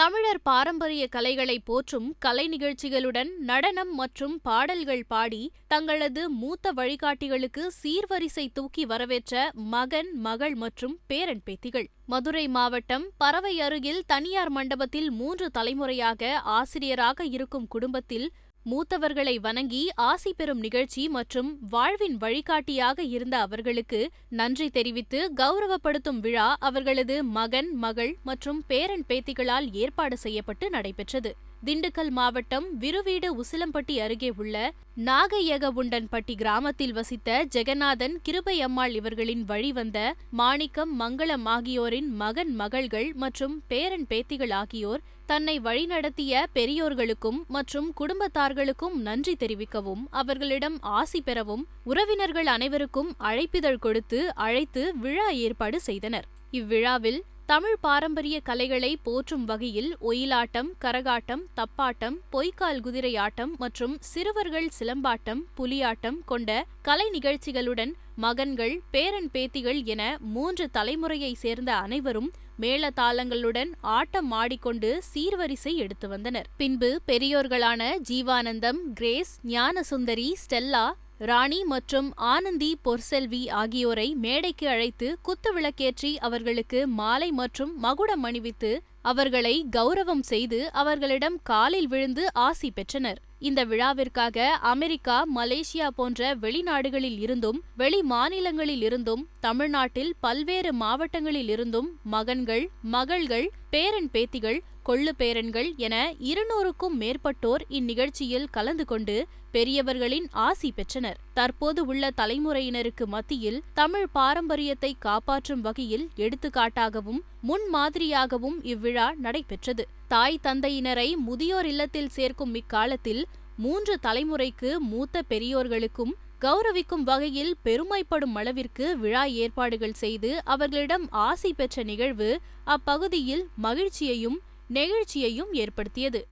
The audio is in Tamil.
தமிழர் பாரம்பரிய கலைகளை போற்றும் கலை நிகழ்ச்சிகளுடன் நடனம் மற்றும் பாடல்கள் பாடி தங்களது மூத்த வழிகாட்டிகளுக்கு சீர்வரிசை தூக்கி வரவேற்ற மகன் மகள் மற்றும் பேரன் பேத்திகள். மதுரை மாவட்டம் பறவை அருகில் தனியார் மண்டபத்தில் மூன்று தலைமுறையாக ஆசிரியராக இருக்கும் குடும்பத்தில் மூத்தவர்களை வணங்கி ஆசி பெறும் நிகழ்ச்சி மற்றும் வாழ்வின் வழிகாட்டியாக இருந்த அவர்களுக்கு நன்றி தெரிவித்து கௌரவப்படுத்தும் விழா அவர்களது மகன் மகள் மற்றும் பேரன் பேத்திகளால் ஏற்பாடு செய்யப்பட்டு நடைபெற்றது. திண்டுக்கல் மாவட்டம் விருவீடு உசிலம்பட்டி அருகே உள்ள நாகையகவுண்டன்பட்டி கிராமத்தில் வசித்த ஜெகநாதன் கிருபை அம்மாள் இவர்களின் வழிவந்த மாணிக்கம் மங்களம் ஆகியோரின் மகன் மகள்கள் மற்றும் பேரன் பேத்திகள் ஆகியோர் தன்னை வழிநடத்திய பெரியோர்களுக்கும் மற்றும் குடும்பத்தார்களுக்கும் நன்றி தெரிவிக்கவும் அவர்களிடம் ஆசி பெறவும் உறவினர்கள் அனைவருக்கும் அழைப்பிதழ் கொடுத்து அழைத்து விழா ஏற்பாடு செய்தனர். இவ்விழாவில் தமிழ் பாரம்பரிய கலைகளை போற்றும் வகையில் ஒயிலாட்டம் கரகாட்டம் தப்பாட்டம் பொய்க்கால் குதிரை ஆட்டம் மற்றும் சிறுவர்கள் சிலம்பாட்டம் புலியாட்டம் கொண்ட கலை நிகழ்ச்சிகளுடன் மகன்கள் பேரன் பேத்திகள் என மூன்று தலைமுறையை சேர்ந்த அனைவரும் மேளதாளங்களுடன் ஆட்டம் ஆடிக்கொண்டு சீர்வரிசை எடுத்து வந்தனர். பின்பு பெரியோர்களான ஜீவானந்தம் கிரேஸ் ஞானசுந்தரி ஸ்டெல்லா ராணி மற்றும் ஆனந்தி பொற்செல்வி ஆகியோரை மேடைக்கு அழைத்து குத்துவிளக்கேற்றி அவர்களுக்கு மாலை மற்றும் மகுடம் அணிவித்து அவர்களை கௌரவம் செய்து அவர்களிடம் காலில் விழுந்து ஆசி பெற்றனர். இந்த விழாவிற்காக அமெரிக்கா மலேசியா போன்ற வெளிநாடுகளில் இருந்தும் வெளி மாநிலங்களில் இருந்தும் தமிழ்நாட்டில் பல்வேறு மாவட்டங்களில் இருந்தும் மகன்கள் மகள்கள் பேரன் பேத்திகள் கொள்ளு பேரன்கள் என இருநூறுக்கும் மேற்பட்டோர் இந்நிகழ்ச்சியில் கலந்து கொண்டு பெரியவர்களின் ஆசி பெற்றனர். தற்போது உள்ள தலைமுறையினருக்கு மத்தியில் தமிழ் பாரம்பரியத்தை காப்பாற்றும் வகையில் எடுத்துக்காட்டாகவும் முன்மாதிரியாகவும் இவ்விழா நடைபெற்றது. தாய் தந்தையினரை முதியோர் இல்லத்தில் சேர்க்கும் இக்காலத்தில் மூன்று தலைமுறைக்கு மூத்த பெரியோர்களுக்கும் கௌரவிக்கும் வகையில் பெருமைப்படும் அளவிற்கு விழா ஏற்பாடுகள் செய்து அவர்களிடம் ஆசி பெற்ற நிகழ்வு அப்பகுதியில் மகிழ்ச்சியையும் நெகிழ்ச்சியையும் ஏற்படுத்தியது.